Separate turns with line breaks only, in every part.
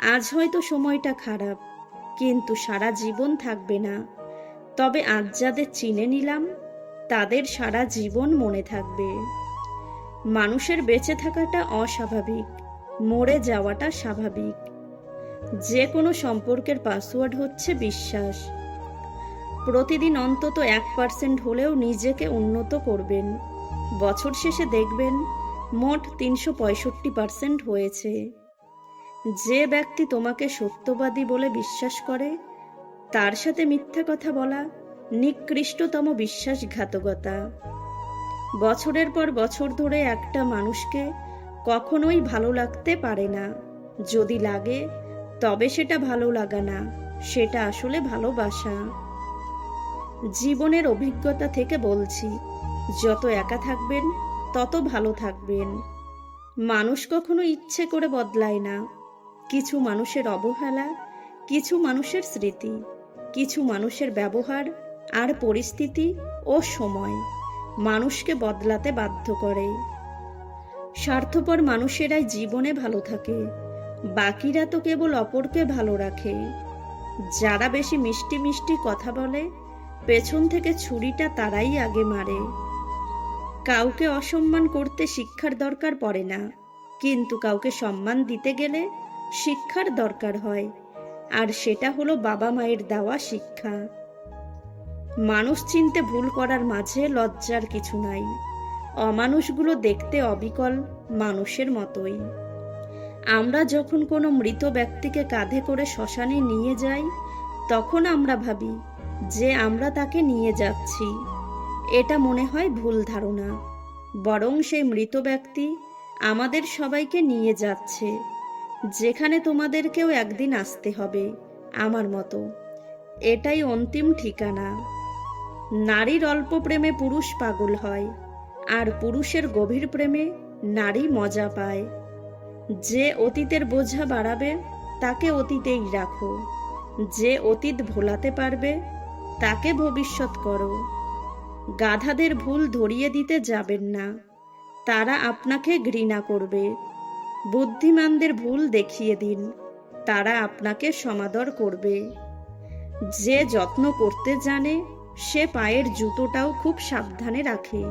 আজ হয়তো সময়টা খারাপ, কিন্তু সারা জীবন থাকবে না। তবে আজ যাদের চিনে নিলাম, তাদের সারা জীবন মনে থাকবে। মানুষের বেঁচে থাকাটা অস্বাভাবিক, মরে যাওয়াটা স্বাভাবিক। যে কোনো সম্পর্কের পাসওয়ার্ড হচ্ছে বিশ্বাস। প্রতিদিন অন্তত এক পার্সেন্ট হলেও নিজেকে উন্নত করবেন। বছর শেষে দেখবেন মোট তিনশো পঁয়ষট্টি পার্সেন্ট হয়েছে। যে ব্যক্তি তোমাকে সত্যবাদী বলে বিশ্বাস করে, তার সাথে মিথ্যা কথা বলা নিকৃষ্টতম বিশ্বাসঘাতকতা। বছরের পর বছর ধরে একটা মানুষকে কখনোই ভালো লাগতে পারে না। যদি লাগে, তবে সেটা ভালো লাগা না, সেটা আসলে ভালোবাসা। জীবনের অভিজ্ঞতা থেকে বলছি, যত একা থাকবেন, তত ভালো থাকবেন। মানুষ কখনো ইচ্ছে করে বদলায় না। কিছু মানুষের অবহেলা, কিছু মানুষের স্মৃতি, কিছু মানুষের ব্যবহার আর পরিস্থিতি ও সময় মানুষকে বদলাতে বাধ্য করে। স্বার্থপর মানুষেরাই জীবনে ভালো থাকে, বাকিরা তো কেবল অপরকে ভালো রাখে। যারা বেশি মিষ্টি মিষ্টি কথা বলে, পেছন থেকে ছুরিটা তারাই আগে মারে। কাউকে অসম্মান করতে শিক্ষার দরকার পড়ে না, কিন্তু কাউকে সম্মান দিতে গেলে শিক্ষার দরকার হয়। আর সেটা হলো বাবা মায়ের দেওয়া শিক্ষা। মানুষ চিনতে ভুল করার মাঝে লজ্জার কিছু নাই। অমানুষগুলো দেখতে অবিকল মানুষের মতোই। আমরা যখন কোনো মৃত ব্যক্তিকে কাঁধে করে শ্মশানে নিয়ে যাই, তখন আমরা ভাবি, যে আমরা তাকে নিয়ে যাচ্ছি। এটা মনে হয় ভুল ধারণা। বরং সেই মৃত ব্যক্তি আমাদের সবাইকে নিয়ে যাচ্ছে। যেখানে তোমাদেরকেও একদিন আসতে হবে, আমার মতো। এটাই অন্তিম ঠিকানা। নারীর অল্প প্রেমে পুরুষ পাগল হয়, আর পুরুষের গভীর প্রেমে নারী মজা পায়। যে অতীতের বোঝা বাড়াবে, তাকে অতীতেই রাখো। যে অতীত ভোলাতে পারবে, তাকে ভবিষ্যৎ করো। গাধাদের ভুল ধরিয়ে দিতে যাবেন না। তারা আপনাকে ঘৃণা করবে। বুদ্ধিমানদের ভুল দেখিয়ে দিন, তারা আপনাকে সমাদর করবে। যে যত্ন করতে জানে, সে পায়ের জুতোটাও খুব সাবধানে রাখে।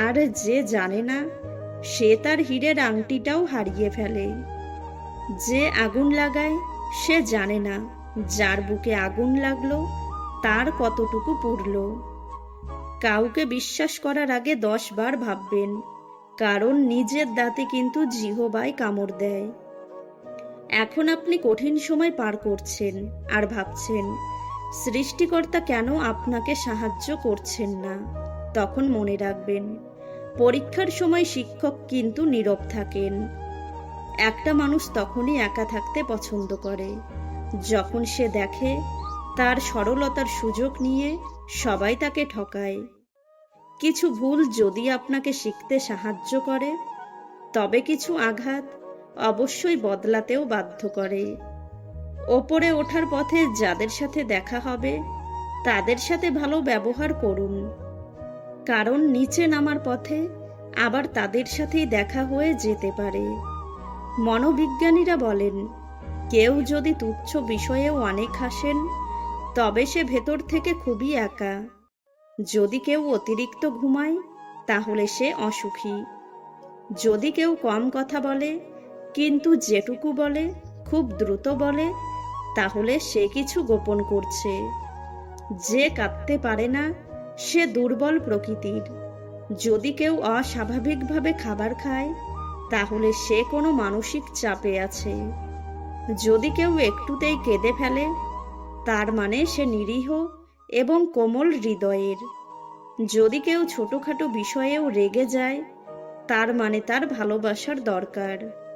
আর যে জানে না, সে তার হীরের আংটিটাও হারিয়ে ফেলে। যে আগুন লাগায়, সে জানে না যার বুকে আগুন লাগল, তার কতটুকু পুড়ল। কাউকে বিশ্বাস করার আগে দশ বার ভাববেন কারণ নিজের দাঁতে কিন্তু জিহবায় কামড় দেয়। এখন আপনি কঠিন সময় পার করছেন আর ভাবছেন, সৃষ্টিকর্তা কেন আপনাকে সাহায্য করছেন না? তখন মনে রাখবেন, পরীক্ষার সময় শিক্ষক কিন্তু নীরব থাকেন। একটা মানুষ তখনই একা থাকতে পছন্দ করে, যখন সে দেখে তার সরলতার সুযোগ নিয়ে সবাই তাকে ঠকায়। কিছু ভুল যদি আপনাকে শিখতে সাহায্য করে, তবে কিছু আঘাত অবশ্যই বদলাতেও বাধ্য করে। ওপরে ওঠার পথে যাদের সাথে দেখা হবে, তাদের সাথে ভালো ব্যবহার করুন। কারণ নিচে নামার পথে আবার তাদের সাথেই দেখা হয়ে যেতে পারে। মনোবিজ্ঞানীরা বলেন, কেউ যদি তুচ্ছ বিষয়েও অনেক হাসেন, তবে সে ভেতর থেকে খুবই একা। যদি কেউ অতিরিক্ত ঘুমায়, তাহলে সে অসুখী। যদি কেউ কম কথা বলে, কিন্তু যেটুকু বলে, খুব দ্রুত বলে, তাহলে সে কিছু গোপন করছে। যে কাঁদতে পারে না, সে দুর্বল প্রকৃতির। যদি কেউ অস্বাভাবিকভাবে খাবার খায়, তাহলে সে কোনো মানসিক চাপে আছে। যদি কেউ একটুতেই কেঁদে ফেলে, তার মানে সে নিরীহ এবং কোমল হৃদয়ের। যদি কেউ ছোটোখাটো বিষয়েও রেগে যায় তার মানে তার ভালোবাসার দরকার।